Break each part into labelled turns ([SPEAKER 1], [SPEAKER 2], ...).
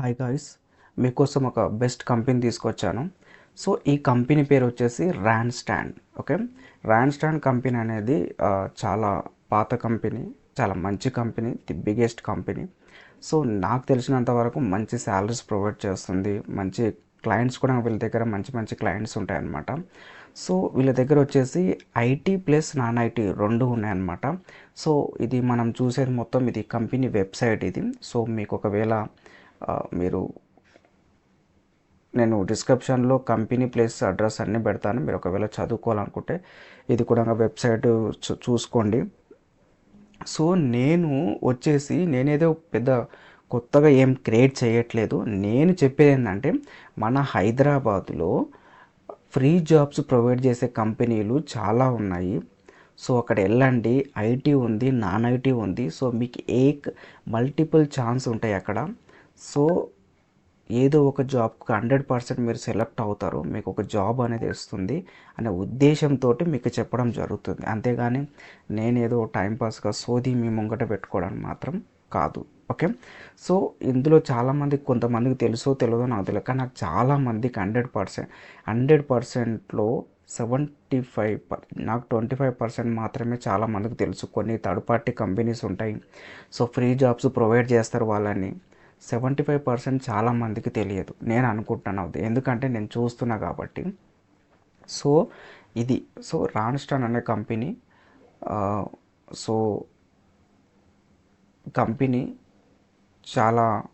[SPEAKER 1] Hi guys మీకోసం ఒక best company తీసుకొచ్చాను. సో ఈ కంపెనీ పేరు వచ్చేసి Randstad okay Randstad company అనేది చాలా పాత కంపెనీ చాలా మంచి company the biggest company so నాకు తెలిసినంత వరకు మంచి శాలరీస్ ప్రొవైడ్ చేస్తుంది. మంచి క్లయింట్స్ కూడా వీళ్ళ దగ్గర మంచి మంచి క్లయింట్స్ ఉంటాయన్నమాట. సో వీళ్ళ దగ్గర వచ్చేసి ఐటీ ప్లస్ నాన్ ఐటీ రెండు ఉన్నాయన్నమాట. సో ఇది మనం చూసేది మొత్తం ఇది కంపెనీ వెబ్సైట్ ఇది. సో మీకు ఒకవేళ మీరు నేను డిస్క్రిప్షన్లో కంపెనీ ప్లేస్ అడ్రస్ అన్నీ పెడతాను. మీరు ఒకవేళ చదువుకోవాలనుకుంటే ఇది కూడా వెబ్సైట్ చూ- చూసుకోండి. సో నేను వచ్చేసి నేనేదో పెద్ద కొత్తగా ఏం క్రియేట్ చేయట్లేదు. నేను చెప్పేది ఏంటంటే మన హైదరాబాద్లో ఫ్రీ జాబ్స్ ప్రొవైడ్ చేసే కంపెనీలు చాలా ఉన్నాయి. సో అక్కడ వెళ్ళండి ఐటీ ఉంది నాన్ ఐటీ ఉంది. సో మీకు ఏ మల్టిపుల్ ఛాన్స్ ఉంటాయి అక్కడ. సో ఏదో ఒక జాబ్కి హండ్రెడ్ పర్సెంట్ మీరు సెలెక్ట్ అవుతారు మీకు ఒక జాబ్ అనేది వస్తుంది అనే ఉద్దేశంతో మీకు చెప్పడం జరుగుతుంది. అంతేగాని నేనేదో టైంపాస్గా సోది మీ ముంగట పెట్టుకోవడం మాత్రం కాదు. ఓకే? సో ఇందులో చాలామంది కొంతమందికి తెలుసో తెలియదో నాకు తెలియదు కానీ నాకు చాలామందికి హండ్రెడ్ పర్సెంట్ హండ్రెడ్ పర్సెంట్లో సెవెంటీ ఫైవ్ పర్ నాకు ట్వంటీ ఫైవ్ పర్సెంట్ మాత్రమే చాలా మందికి తెలుసు. కొన్ని థర్డ్ పార్టీ కంపెనీస్ ఉంటాయి. సో ఫ్రీ జాబ్స్ ప్రొవైడ్ చేస్తారు వాళ్ళని. సెవెంటీ ఫైవ్ పర్సెంట్ చాలా మందికి తెలియదు. నేను అనుకుంటున్నాను అది. ఎందుకంటే నేను చూస్తున్నా కాబట్టి. సో ఇది. సో రాన్స్టాన్ అనే కంపెనీ సో కంపెనీ చాలా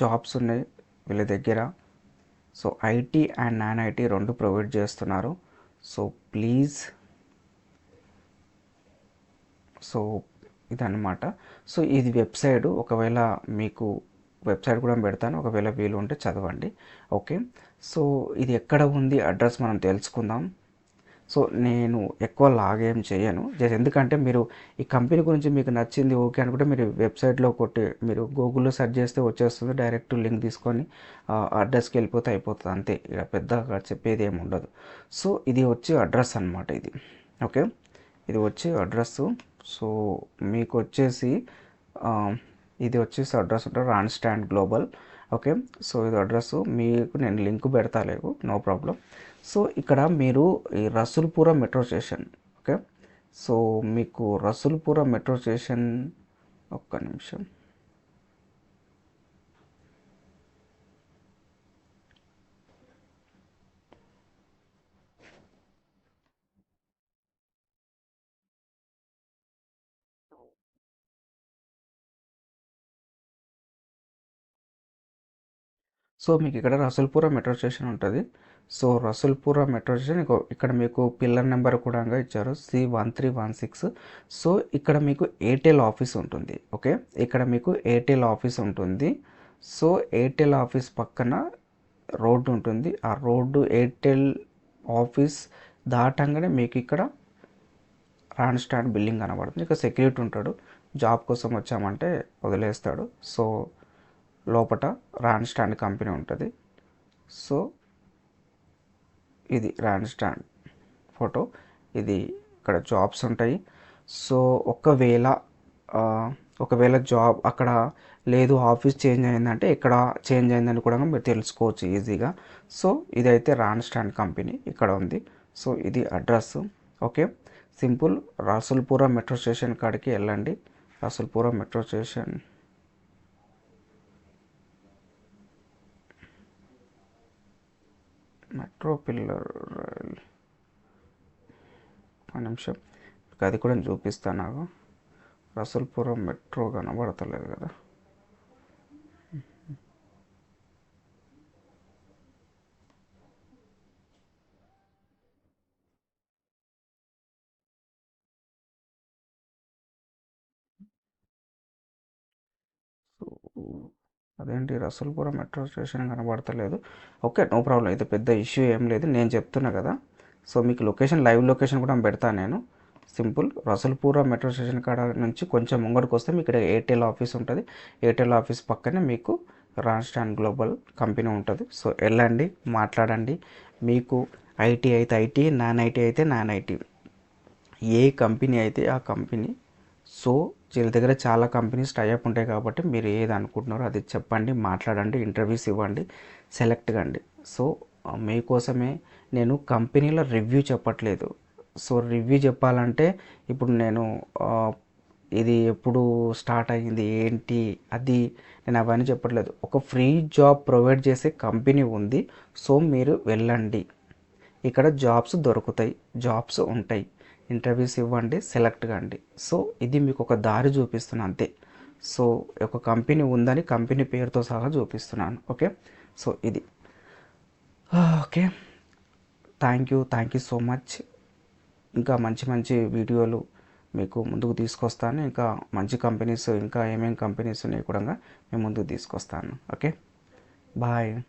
[SPEAKER 1] జాబ్స్ ఉన్నాయి వీళ్ళ దగ్గర. So IT and non IT రెండు ప్రొవైడ్ చేస్తున్నారు. So please. సో ఇదన్నమాట. సో ఇది వెబ్సైట్ ఒకవేళ మీకు వెబ్సైట్ కూడా పెడతాను. ఒకవేళ వీలు ఉంటే చదవండి. ఓకే? సో ఇది ఎక్కడ ఉంది అడ్రస్ మనం తెలుసుకుందాం. సో నేను ఎక్కువ లాగేం చేయను. జస్ట్ ఎందుకంటే మీరు ఈ కంపెనీ గురించి మీకు నచ్చింది ఓకే అనుకుంటే మీరు వెబ్సైట్లో కొట్టి మీరు గూగుల్లో సెర్చ్ చేస్తే వచ్చేస్తుంది డైరెక్ట్ లింక్ తీసుకొని అడ్రస్కి వెళ్ళిపోతే అయిపోతుంది అంతే. ఇక పెద్దగా చెప్పేది ఏమి ఉండదు. సో ఇది వచ్చి అడ్రస్ అన్నమాట ఇది. ఓకే? ఇది వచ్చి అడ్రస్సు. సో మీకు వచ్చేసి ఇది వచ్చేసి అడ్రస్ ఉంటుంది Randstad global. Okay? So ఇది అడ్రస్ మీకు నేను లింక్ పెడతా లేవు. No problem. సో ఇక్కడ మీరు ఈ Rasoolpura metro station okay? So మీకు రసూల్పుర మెట్రో స్టేషన్ ఒక్క నిమిషం. సో మీకు ఇక్కడ రసూల్పుర మెట్రో స్టేషన్ ఉంటుంది. సో రసూల్పుర మెట్రో స్టేషన్ ఇక్కడ మీకు పిల్లర్ నెంబర్ కూడా ఇచ్చారు. C one three one six. So ఇక్కడ మీకు ఎయిర్టెల్ ఆఫీస్ ఉంటుంది. ఓకే? ఇక్కడ మీకు ఎయిర్టెల్ ఆఫీస్ ఉంటుంది. సో ఎయిర్టెల్ ఆఫీస్ పక్కన రోడ్డు ఉంటుంది. ఆ రోడ్డు ఎయిర్టెల్ ఆఫీస్ దాటంగానే మీకు ఇక్కడ రాన్ స్టాండ్ బిల్డింగ్ కనబడుతుంది. ఇక సెక్యూరిటీ ఉంటాడు. జాబ్ కోసం వచ్చామంటే వదిలేస్తాడు. సో లోపట రాన్ స్టాండ్ కంపెనీ ఉంటుంది. సో ఇది రాన్ స్టాండ్ ఫోటో. ఇది ఇక్కడ జాబ్స్ ఉంటాయి. సో ఒకవేళ ఒకవేళ జాబ్ అక్కడ లేదు ఆఫీస్ చేంజ్ అయిందంటే ఇక్కడ చేంజ్ అయిందని కూడా మీరు తెలుసుకోవచ్చు ఈజీగా. సో ఇదైతే రాన్ స్టాండ్ కంపెనీ ఇక్కడ ఉంది. సో ఇది address. Okay. Simple Rasoolpura metro station కాడికి వెళ్ళండి. Rasoolpura metro station. Metro pillar rail ఒక నిమిషం అది కూడా చూపిస్తాను నాకు. రసల్పురం మెట్రో కనబడతలేదు కదా. సో అదేంటి? రసూల్పురం మెట్రో స్టేషన్ కనబడతలేదు. ఓకే నో ప్రాబ్లం ఇది పెద్ద ఇష్యూ ఏం లేదు. నేను చెప్తున్నా కదా. సో మీకు లొకేషన్ లైవ్ లొకేషన్ కూడా పెడతాను నేను. సింపుల్. రసూల్పుర మెట్రో స్టేషన్ కాడ నుంచి కొంచెం ముంగడికి వస్తే మీకు ఇక్కడ ఎయిర్టెల్ ఆఫీస్ ఉంటుంది. ఎయిర్టెల్ ఆఫీస్ పక్కనే మీకు రాన్స్టాన్ గ్లోబల్ కంపెనీ ఉంటుంది. సో వెళ్ళండి మాట్లాడండి. మీకు ఐటీ అయితే ఐటీ నాన్ ఐటీ అయితే నాన్ ఐటీ. ఏ కంపెనీ అయితే ఆ కంపెనీ సో వీళ్ళ దగ్గర చాలా కంపెనీస్ టైఅప్ ఉంటాయి కాబట్టి మీరు ఏది అనుకుంటున్నారో అది చెప్పండి మాట్లాడండి ఇంటర్వ్యూస్ ఇవ్వండి సెలెక్ట్ కండి. సో మీకోసమే నేను కంపెనీల రివ్యూ చెప్పట్లేదు. సో రివ్యూ చెప్పాలంటే ఇప్పుడు నేను ఇది ఎప్పుడు స్టార్ట్ అయ్యింది ఏంటి అది నేను అవన్నీ చెప్పట్లేదు. ఒక ఫ్రీ జాబ్ ప్రొవైడ్ చేసే కంపెనీ ఉంది సో మీరు వెళ్ళండి. ఇక్కడ జాబ్స్ దొరుకుతాయి జాబ్స్ ఉంటాయి. ఇంటర్వ్యూస్ ఇవ్వండి సెలెక్ట్ కండి. సో ఇది మీకు ఒక దారి చూపిస్తున్నా అంతే. సో ఒక కంపెనీ ఉందని కంపెనీ పేరుతో సహా చూపిస్తున్నాను. ఓకే? సో ఇది. Okay. Thank you thank you so much. ఇంకా మంచి మంచి వీడియోలు మీకు ముందుకు తీసుకొస్తాను. ఇంకా మంచి కంపెనీస్ ఇంకా ఏమేమి కంపెనీస్ ఉన్నాయి కూడా మేము ముందుకు తీసుకొస్తాను. ఓకే? బాయ్.